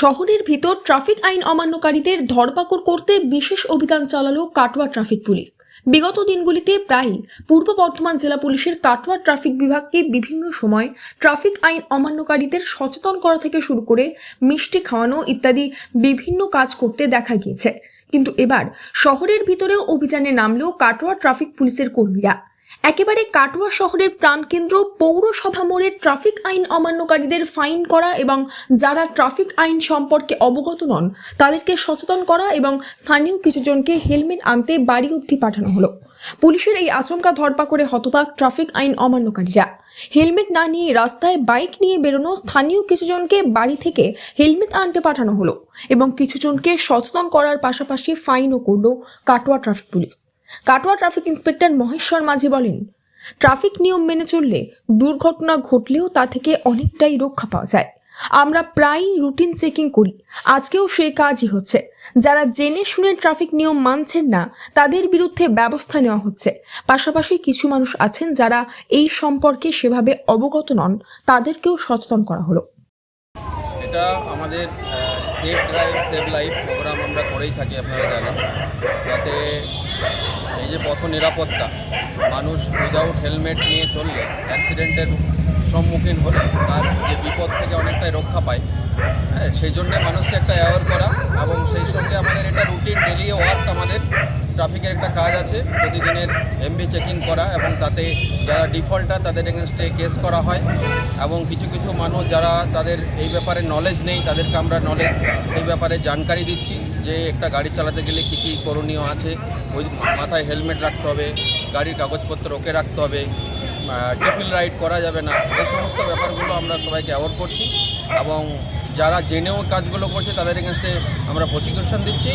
শহরের ভিতর ট্রাফিক আইন অমান্যকারীদের ধরপাকড় করতে বিশেষ অভিযান চালালো কাটোয়া ট্রাফিক পুলিশ। বিগত দিনগুলিতে প্রায়ই পূর্ব বর্ধমান জেলা পুলিশের কাটোয়া ট্রাফিক বিভাগকে বিভিন্ন সময় ট্রাফিক আইন অমান্যকারীদের সচেতন করা থেকে শুরু করে মিষ্টি খাওয়ানো ইত্যাদি বিভিন্ন কাজ করতে দেখা গিয়েছে। কিন্তু এবার শহরের ভিতরেও অভিযানে নামলো কাটোয়া ট্রাফিক পুলিশের কর্মীরা। একেবারে কাটোয়া শহরের প্রাণকেন্দ্র পৌরসভা মোড়ে ট্রাফিক আইন অমান্যকারীদের ফাইন করা এবং যারা ট্রাফিক আইন সম্পর্কে অবগত নন, তাদেরকে সচেতন করা এবং স্থানীয় কিছুজনকে হেলমেট আনতে বাড়ি অবধি পাঠানো হলো। পুলিশের এই আচমকা ধরপাকড়ে হতবাক ট্রাফিক আইন অমান্যকারীরা। হেলমেট না নিয়ে রাস্তায় বাইক নিয়ে বেরোনো স্থানীয় কিছুজনকে বাড়ি থেকে হেলমেট আনতে পাঠানো হলো এবং কিছুজনকে সচেতন করার পাশাপাশি ফাইনও করল Katwa traffic police. Katwa traffic inspector Maheshwar Majhi বলেন, ট্রাফিক নিয়ম মেনে চললে দুর্ঘটনা ঘটলেও তা থেকে অনেকটাই রক্ষা পাওয়া যায়। আমরা প্রায়ই রুটিন চেকিং করি, আজকেও সেই কাজই হচ্ছে। যারা জেনে শুনে ট্রাফিক নিয়ম মানছেন না, তাদের বিরুদ্ধে ব্যবস্থা নেওয়া হচ্ছে। পাশাপাশি কিছু মানুষ আছেন যারা এই সম্পর্কে সেভাবে অবগত নন, তাদেরকেও সচেতন করা হলো। এটা আমাদের safe drive save life programme আমরা করেই থাকি, আপনারা জানেন। নিরাপত্তা। মানুষ উইদাউট হেলমেট নিয়ে চললে অ্যাক্সিডেন্টের সম্মুখীন হলে তার যে বিপদ থেকে অনেকটাই রক্ষা পায় হ্যাঁ সেই জন্যে মানুষকে একটা অ্যাওয়ার করা এবং সেই সঙ্গে আমাদের এটা রুটিন ডেলি ওয়ার্ক আমাদের ট্রাফিকের একটা কাজ আছে। প্রতিদিনের এমবি চেকিং করা এবং তাতে যারা ডিফল্টার তাদের এগেনস্টে কেস করা হয় এবং কিছু কিছু মানুষ যারা তাদের এই ব্যাপারে নলেজ নেই, তাদেরকে আমরা নলেজ এই ব্যাপারে জানকারি দিচ্ছি যে একটা গাড়ি চালাতে গেলে কী কী করণীয় আছে। ওই মাথায় হেলমেট রাখতে হবে, গাড়ির কাগজপত্র ওকে রাখতে হবে টিফিল রাইড করা যাবে না। এই সমস্ত ব্যাপারগুলো আমরা সবাইকে অ্যাওয়ার করছি এবং যারা জেনেও কাজগুলো করছে, তাদের এগেনস্টে আমরা প্রসিকিউশন দিচ্ছি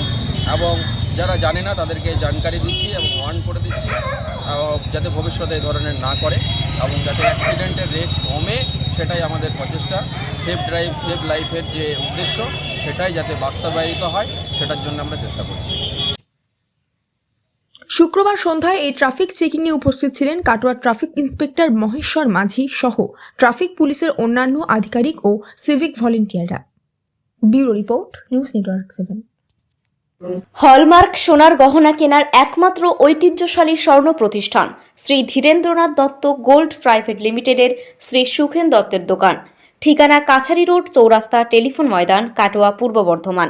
এবং যারা জানে না, তাদেরকে জানকারি দিচ্ছি এবং ওয়ার্ন করে দিচ্ছি যাতে ভবিষ্যতে এই ধরনের না করে এবং যাতে অ্যাক্সিডেন্টের রেট কমে, সেটাই আমাদের প্রচেষ্টা। সেফ ড্রাইভ সেফ লাইফের যে উদ্দেশ্য, সেটাই যাতে বাস্তবায়িত হয়, সেটার জন্য আমরা চেষ্টা করছি। শুক্রবার সন্ধ্যায় এই ট্রাফিক চেকিংয়ে উপস্থিত ছিলেন কাটোয়া ট্রাফিক ইন্সপেক্টর মহেশ্বর মাঝি সহ ট্রাফিক পুলিশের অন্যান্য আধিকারিক ও civic ভলেন্টিয়াররা। Bureau report, news network seven. Hallmark সোনার গহনা কেনার একমাত্র ঐতিহ্যশালী স্বর্ণ প্রতিষ্ঠান শ্রী ধীরেন্দ্রনাথ দত্ত গোল্ড প্রাইভেট লিমিটেডের শ্রী সুখেন দত্তের দোকান। ঠিকানা কাছারি রোড চৌরাস্তা টেলিফোন ময়দান, কাটোয়া, পূর্ব বর্ধমান।